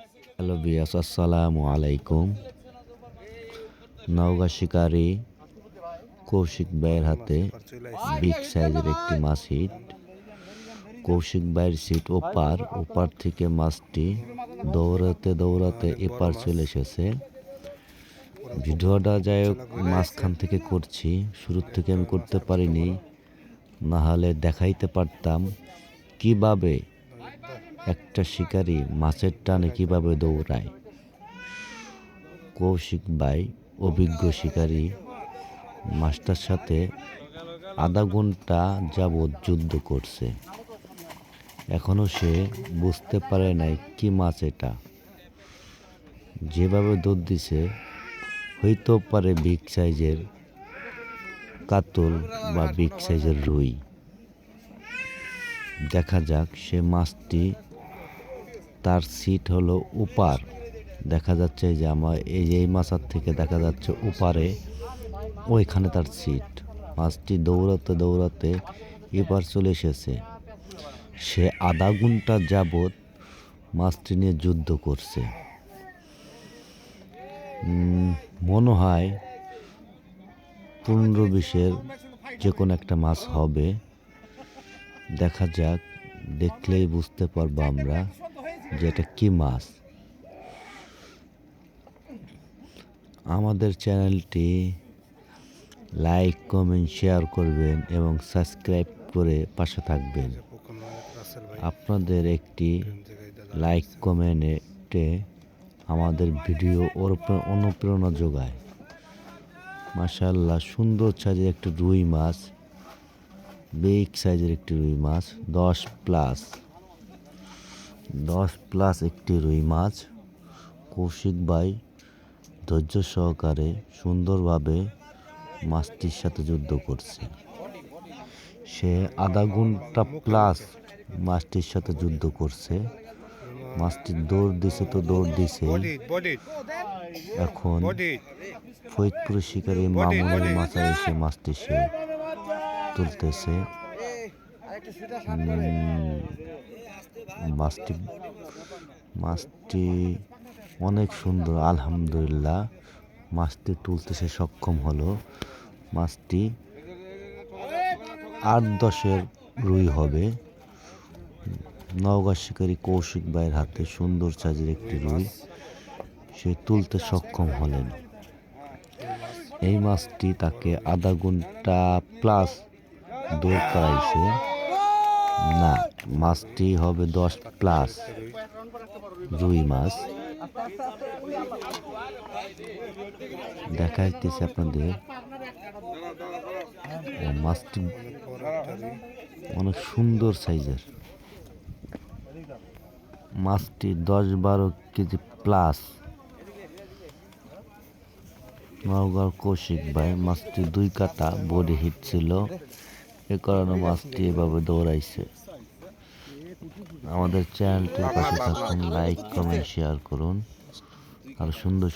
Hello বিয়াস আসসালামু আলাইকুম। নওগাঁ শিকারি কৌশিক ভাইয়ের হাতে বিগ সাইজের একটি মাছ হিট। কৌশিক ভাইয়ের সিট ওপার ওপার থেকে মাছটি দৌড়াতে দৌড়াতে এপার চলে এসেছে। ভিডিওটা যাই হোক, মাঝখান থেকে করছি। শুরুর থেকে আমি করতে পারিনি, না হলে দেখাইতে পারতাম। কীভাবে একটা শিকারি মাছের টানে কীভাবে দৌড়ায়? কৌশিক ভাই, অভিজ্ঞ শিকারী মাছটার সাথে আধা ঘণ্টা যাবৎ যুদ্ধ করছে। এখনও সে বুঝতে পারে নাই কি মাছ এটা। যেভাবে দৌড় দিছে, হইতেও পারে বিগ সাইজের কাতল বা বিগ সাইজের রুই। দেখা যাক সে মাছটি তার সিট হলো উপার। দেখা যাচ্ছে যে আমার এই এই মাছার থেকে দেখা যাচ্ছে উপারে ওইখানে তার সিট। মাছটি দৌড়াতে দৌড়াতে এপার চলে এসেছে। সে আধা ঘণ্টা যাবৎ মাছটি নিয়ে যুদ্ধ করছে। মনে হয় পনেরো বিশের যে কোনো একটা মাছ হবে। দেখা যাক, দেখলেই বুঝতে পারব আমরা। যে এটা কি মাছ? আমাদের চ্যানেলটি লাইক, কমেন্ট, শেয়ার করবেন এবং সাবস্ক্রাইব করে পাশে থাকবেন। আপনাদের একটি লাইক, কমেন্টে আমাদের ভিডিও অনুপ্রেরণা যোগায়। মাশাল্লাহ সুন্দর সাইজের একটি রুই মাছ, বিগ সাইজের একটি রুই মাছ, দশ প্লাস। দশ প্লাস একটি রুই মাছ। কৌশিক ভাই ধৈর্য সহকারে সুন্দরভাবে মাছটির সাথে যুদ্ধ করছে। সে আধা ঘণ্টা প্লাস মাছটির সাথে যুদ্ধ করছে। মাছটি দৌড় দিছে তো দৌড় দিছে। এখন. ফরিদপুর শিকারী মামুনের মাথায় এসে মাছটি সে তুলতেছে। মাছটি মাছটি অনেক সুন্দর, আলহামদুলিল্লাহ। মাছটি তুলতে সে সক্ষম হলো। মাছটি আট দশের রুই হবে। নওগাঁ শিকারী কৌশিক ভাইয়ের হাতে সুন্দর সাজের একটি রুই। সে তুলতে সক্ষম হলেন। এই মাছটি তাকে আধা ঘণ্টা প্লাস দৌড় করাইছে। না, মাছটি হবে দশ প্লাস রুই মাছ। দেখাইতেছে আপনাদের। মাছটি অনেক সুন্দর সাইজের। মাছটি দশ বারো কেজি প্লাস নওগাঁর কৌশিক ভাই, মাছটি দুই কাটা বডি হিট ছিল। এ কারণে মাছটি এভাবে দৌড়াইছে। আমাদের চ্যানেলটির পাশে থাকুন লাইক কমেন্ট শেয়ার করুন। আর সুন্দর